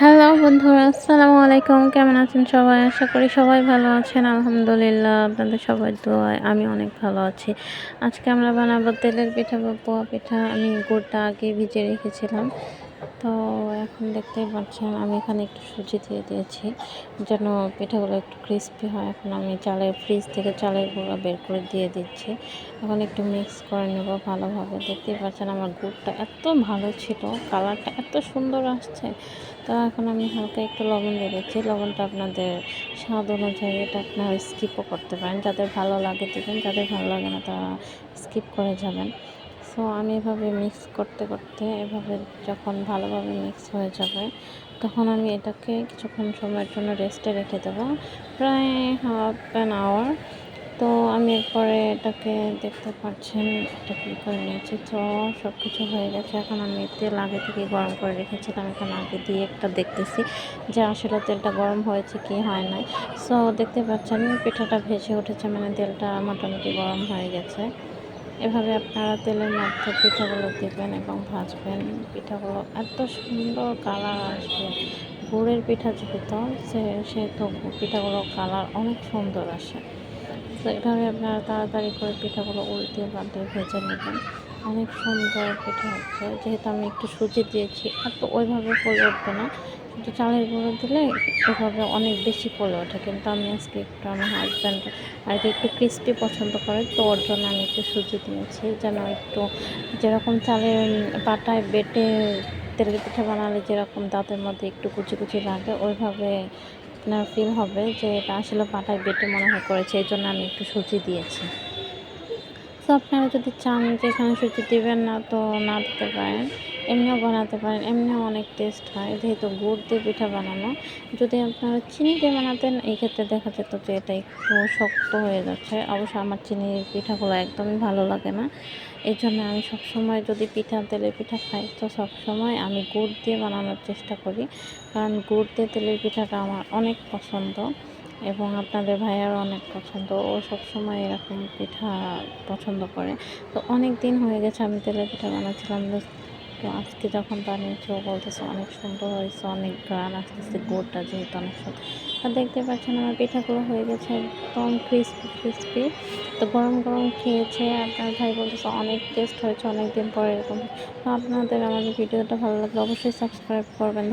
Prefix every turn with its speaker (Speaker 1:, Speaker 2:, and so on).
Speaker 1: Hello বন্ধুরা, আসসালামু আলাইকুম। কেমন আছেন সবাই? আশা করি সবাই ভালো আছেন। আলহামদুলিল্লাহ, আপনাদের সবাই দোয়ায় আমি অনেক ভালো আছি। আজকে আমরা বানাবো তেলের পিঠা বা পোয়া পিঠা। আমি গোটা আগে ভিজে রেখেছিলাম। তো এখন দেখতেই পাচ্ছেন, আমি এখানে একটু সুজি দিয়ে দিয়েছি, যেন পিঠাগুলো একটু ক্রিস্পি হয়। এখন আমি চালের ফ্রিজ থেকে চালের গুঁড়া বের করে দিয়ে দিচ্ছি। এখন একটু মিক্স করে নেব ভালোভাবে। দেখতেই পাচ্ছেন, আমার গুড়টা এত ভালো ছিল কালারটা এত সুন্দর আসছে। তো এখন আমি হালকা একটু লবণ দিয়ে দিচ্ছি। লবণটা আপনাদের স্বাদ অনুযায়ী এটা আপনারা স্কিপও করতে পারেন। যাদের ভালো লাগে দেবেন, যাদের ভালো লাগে না তারা স্কিপ করে যাবেন। সো আমি এভাবে মিক্স করতে করতে, এভাবে যখন ভালোভাবে মিক্স হয়ে যাবে, তখন আমি এটাকে কিছুক্ষণ সময়ের জন্য রেস্টে রেখে দেবো। প্রায় হাফ অ্যান আওয়ার তো আমি এরপরে এটাকে দেখতে পাচ্ছেন, এটা কী করে নিয়েছি। তো সব কিছু হয়ে গেছে। এখন আমি তেল আগে থেকে গরম করে রেখেছিলাম। এখন আগে দিয়ে একটা দেখতেছি যে আসলে তেলটা গরম হয়েছে কি হয় নাই। সো দেখতে পাচ্ছেন, পিঠাটা ভেসে উঠেছে মানে তেলটা মোটামুটি গরম হয়ে গেছে। এভাবে আপনারা তেলের মধ্যে পিঠাগুলো দেবেন এবং ভাজবেন। পিঠাগুলো এত সুন্দর কালার আসবে। গুড়ের পিঠা যেহেতু সেহেতু পিঠাগুলো কালার অনেক সুন্দর আসে। তো এভাবে আপনারা তাড়াতাড়ি করে পিঠাগুলো উল্টে পাল্টে ভেজে নেবেন। অনেক সুন্দর পিঠা হচ্ছে। যেহেতু আমি একটু সুজি দিয়েছি, আর তো ওইভাবে ফুলে উঠবে না। শুধু চালের গুঁড়ো দিলে এভাবে অনেক বেশি ফুলে ওঠে। কিন্তু আমি আজকে একটু আমার হাজব্যান্ড আর কি একটু ক্রিস্পি পছন্দ করে, তো ওর জন্য আমি একটু সুজি দিয়েছি। যেন একটু যেরকম চালের পাটায় বেটে তেলের পিঠা বানালে যেরকম দাঁতের মধ্যে একটু কুচি কুচি লাগে, ওইভাবে আপনার ফিল হবে যে এটা আসলে পাটায় বেটে মনে হয় করেছে। এই জন্য আমি একটু সুজি দিয়েছি। তো আপনারা যদি চান যে এখানে সুজি দেবেন না, তো না দিতে পারেন। এমনিও বানাতে পারেন, এমনিও অনেক টেস্ট হয়, যেহেতু গুড় দিয়ে পিঠা বানানো। যদি আপনারা চিনি দিয়ে বানাতেন, এই ক্ষেত্রে দেখা যেত যে এটা একটু শক্ত হয়ে যাচ্ছে। অবশ্য আমার চিনির পিঠাগুলো একদমই ভালো লাগে না। এই জন্য আমি সবসময় যদি পিঠা, তেলের পিঠা খাই, তো সবসময় আমি গুড় দিয়ে বানানোর চেষ্টা করি। কারণ গুড় দিয়ে তেলের পিঠাটা আমার অনেক পছন্দ। এবং আপনাদের ভাইয়ারও অনেক পছন্দ। ও সবসময় এরকম পিঠা পছন্দ করে। তো অনেক দিন হয়ে গেছে আমি তেলের পিঠা বানাচ্ছিলাম। তো আজকে যখন বানিয়েছি, ও বলতেছে, অনেক সুন্দর হয়েছে, অনেক গান আসতেছে গুড়টা যেহেতু অনেক সুন্দর। আর দেখতে পাচ্ছেন আমার পিঠাগুলো হয়ে গেছে একদম ক্রিস্পি ক্রিস্পি তো গরম গরম খেয়েছে। আপনার ভাই বলতেছে, অনেক টেস্ট হয়েছে অনেক দিন পরে এরকম। তো আপনাদের আমাদের ভিডিওটা ভালো লাগলে অবশ্যই সাবস্ক্রাইব করবেন।